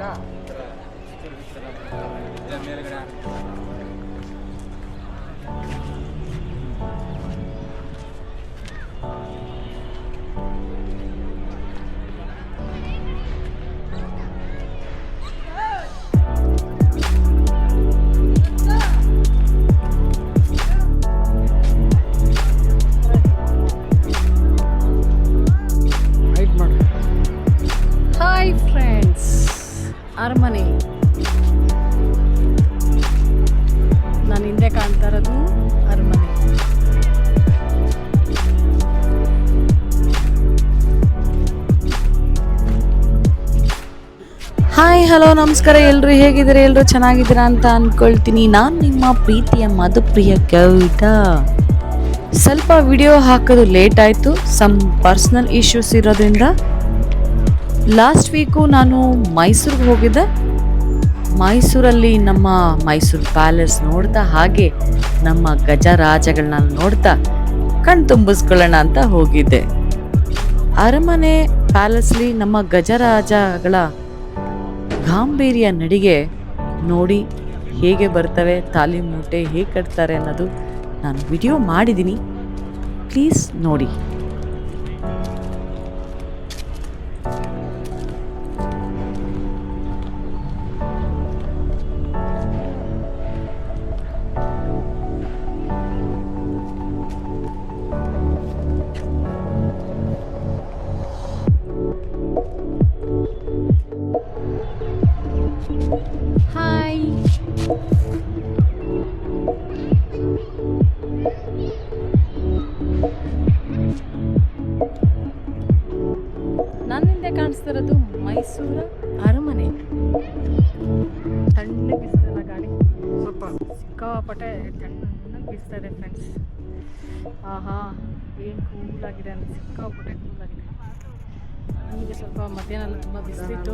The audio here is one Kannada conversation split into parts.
ಮೇಲ್ಗಡೆ ಹಾಯ್, ಹಲೋ, ನಮಸ್ಕಾರ. ಎಲ್ಲರೂ ಹೇಗಿದ್ದೀರಾ? ಎಲ್ಲರೂ ಚೆನ್ನಾಗಿದ್ದೀರಾ ಅಂತ ಅಂದ್ಕೊಳ್ತೀನಿ ನಾನು ನಿಮ್ಮ ಪ್ರೀತಿಯ ಮಧುಪ್ರಿಯ ಕವಿತ. ಸ್ವಲ್ಪ ವಿಡಿಯೋ ಹಾಕೋದು ಲೇಟ್ ಆಯಿತು. ಸಮ್ ಪರ್ಸ್ನಲ್ ಇಶ್ಯೂಸ್ ಇರೋದ್ರಿಂದ ಲಾಸ್ಟ್ ವೀಕು ನಾನು ಮೈಸೂರಿಗೆ ಹೋಗಿದ್ದೆ. ಮೈಸೂರಲ್ಲಿ ನಮ್ಮ ಮೈಸೂರು ಪ್ಯಾಲೇಸ್ ನೋಡ್ತಾ, ಹಾಗೆ ನಮ್ಮ ಗಜರಾಜಗಳನ್ನ ನೋಡ್ತಾ ಕಣ್ ತುಂಬಿಸ್ಕೊಳ್ಳೋಣ ಅಂತ ಹೋಗಿದ್ದೆ. ಅರಮನೆ ಪ್ಯಾಲೇಸ್ಲಿ ನಮ್ಮ ಗಜರಾಜಗಳ ಗಾಂಭೀರ್ಯ ನಡಿಗೆ ನೋಡಿ ಹೇಗೆ ಬರ್ತವೆ, ತಾಲಿ ಮೂಟೆ ಹೇಗೆ ಕಟ್ತಾರೆ ಅನ್ನೋದು ನಾನು ವಿಡಿಯೋ ಮಾಡಿದ್ದೀನಿ. ಪ್ಲೀಸ್ ನೋಡಿ. ತಣ್ಣಗೆ ಬೀಸ್ತಾ ಇದೆ ಫ್ರೆಂಡ್ಸ್ ಆಹಾ, ಏನು ಕೂಲ್ ಆಗಿದೆ ಅಂದರೆ ಸಿಕ್ಕಾಪಟ್ಟೆ ಕೂಲ್ ಆಗಿದೆ. ಈಗ ಸ್ವಲ್ಪ ಮಧ್ಯಾಹ್ನ ತುಂಬ ಬಿಸಿಲಿತ್ತು.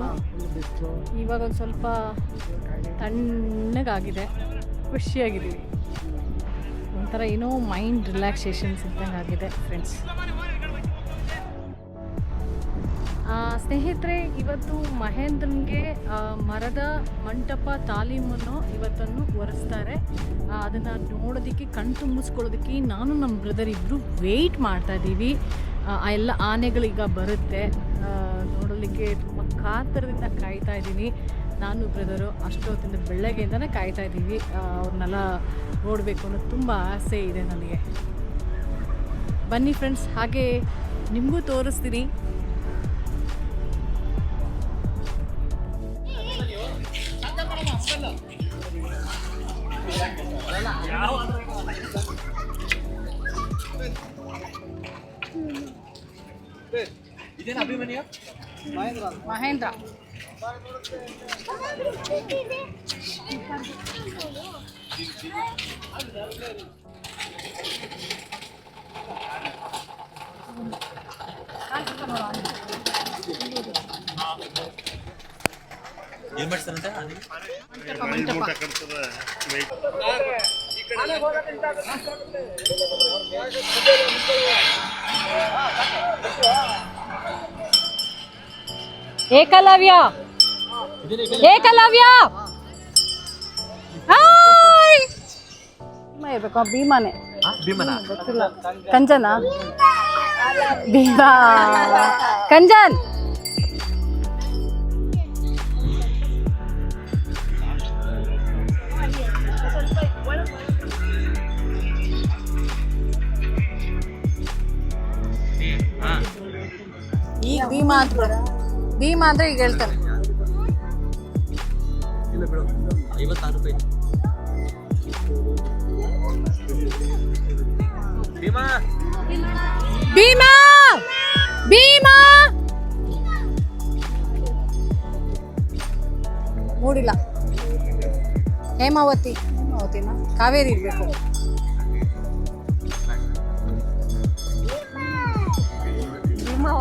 ಇವಾಗ ಒಂದು ಸ್ವಲ್ಪ ತಣ್ಣಗಾಗಿದೆ. ಖುಷಿಯಾಗಿದ್ದೀವಿ. ಒಂಥರ ಏನೋ ಮೈಂಡ್ ರಿಲ್ಯಾಕ್ಸೇಷನ್ಸ್ ಇದ್ದಂಗೆ ಆಗಿದೆ ಫ್ರೆಂಡ್ಸ್ ಸ್ನೇಹಿತರೆ ಇವತ್ತು ಮಹೇಂದ್ರನ್ಗೆ ಮರದ ಮಂಟಪ ತಾಲೀಮನ್ನು ಇವತ್ತನ್ನು ಒರೆಸ್ತಾರೆ. ಅದನ್ನು ನೋಡೋದಕ್ಕೆ ಕಣ್ ತುಂಬಿಸ್ಕೊಳ್ಳೋದಕ್ಕೆ ನಾನು ನಮ್ಮ ಬ್ರದರ್ ಇಬ್ಬರು ವೆಯ್ಟ್ ಮಾಡ್ತಾ ಇದ್ದೀವಿ. ಆ, ಎಲ್ಲ ಆನೆಗಳೀಗ ಬರುತ್ತೆ. ನೋಡಲಿಕ್ಕೆ ತುಂಬ ಕಾತರದಿಂದ ಕಾಯ್ತಾ ಇದ್ದೀನಿ. ನಾನು ಬ್ರದರು ಅಷ್ಟೊತ್ತಿಂದ ಬೆಳಗ್ಗೆಯಿಂದನೇ ಕಾಯ್ತಾ ಇದ್ದೀವಿ. ಅವ್ರನ್ನೆಲ್ಲ ನೋಡಬೇಕು ಅನ್ನೋದು ತುಂಬ ಆಸೆ ಇದೆ ನನಗೆ. ಬನ್ನಿ ಫ್ರೆಂಡ್ಸ್ ಹಾಗೆ ನಿಮಗೂ ತೋರಿಸ್ತೀನಿ. ಇದೇನು ಅಭಿಮನ್ಯು ಮಹೇಂದ್ರ ಏನು ಮಾಡ್ತಾರಂತೆ ಏಕಲವ್ಯ ಏಕಲವ್ಯ ಹಾಯ್! ಭೀಮ ಇರ್ಬೇಕು ಭೀಮಾನೆ ಭೀಮನ ಗೊತ್ತಿಲ್ಲ ಕಂಜನ ಭೀಮಾ ಕಂಜನ್ ಭೀಮಾ ಅಂತ. ಭೀಮಾ ಅಂದ್ರೆ ಈಗ ಹೇಳ್ತಾರೆ. ಭೀಮಾ! ಭೀಮಾ! ಮೂಡಿಲ್ಲ. ಹೇಮಾವತಿ. ಹೇಮಾವತಿನ ಕಾವೇರಿ ಇರಬೇಕು.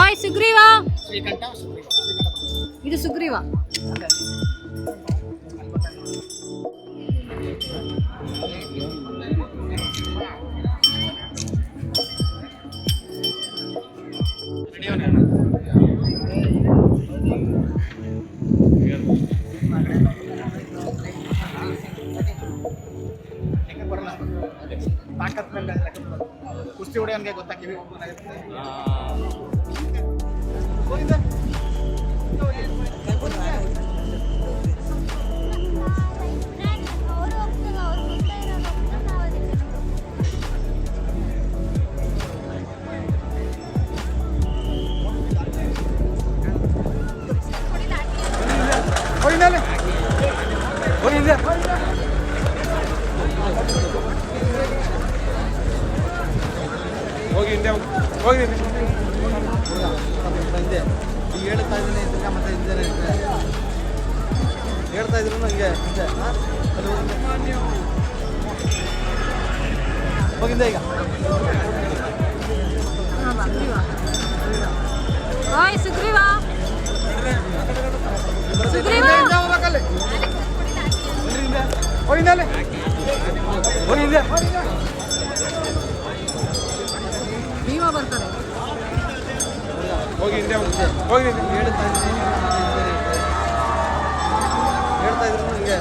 ಓಯ್ ಸುಗ್ರೀವ ಇದು ಸುಗ್ರೀವ ತಾಕತ್ ಹೇಳ್ತಾ ಇದ್ರು ನಂಗೆ ಹಿಂದೆ ಹಾ? ಅಲ್ಲಿ ಹೋಗಿ. ಹೋಗಿದ್ದೆ ಈಗ ಓಯ್ ಸುಗ್ರೀವ ಸುಗ್ರೀವ ಹೋಗಿದ್ದಾನೆ ಹೋಗಿ ಹಿಂದೆ ಭೀಮ ಬರ್ತಾರೆ ಹೋಗಿ ಹಿಂದೆ ಹೋಗಿ ಹಿಂದೆ ಹೇಳ್ತಾ ಇದ್ದೀನಿ ಹೇಳ್ತಾ ಇದ್ರು ಹೋಗಿ.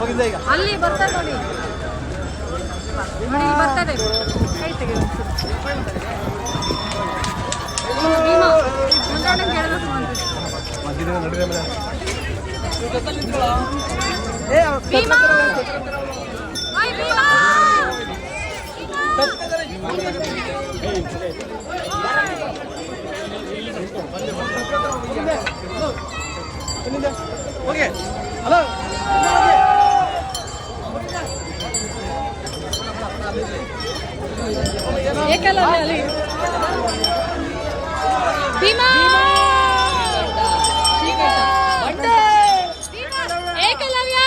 ಹೋಗಿದ್ದೆ ಈಗ. ಅಲ್ಲಿ ಬರ್ತಾರೆ ನೋಡಿ. ನೋಡಿ ಬರ್ತದೆ ಕೈ ತೆಗಿ ಮುಂದಾಡಂಗೆ ಹೇಳ್ಬೇಕು ಅಂತ ಭೀಮ! ಓಯ್ ಭೀಮ! ಹೋಗಿ ಹಲೋ ಏಕಲವ್ಯ ಅಲ್ಲಿ ಭೀಮ ಏಕಲವ್ಯ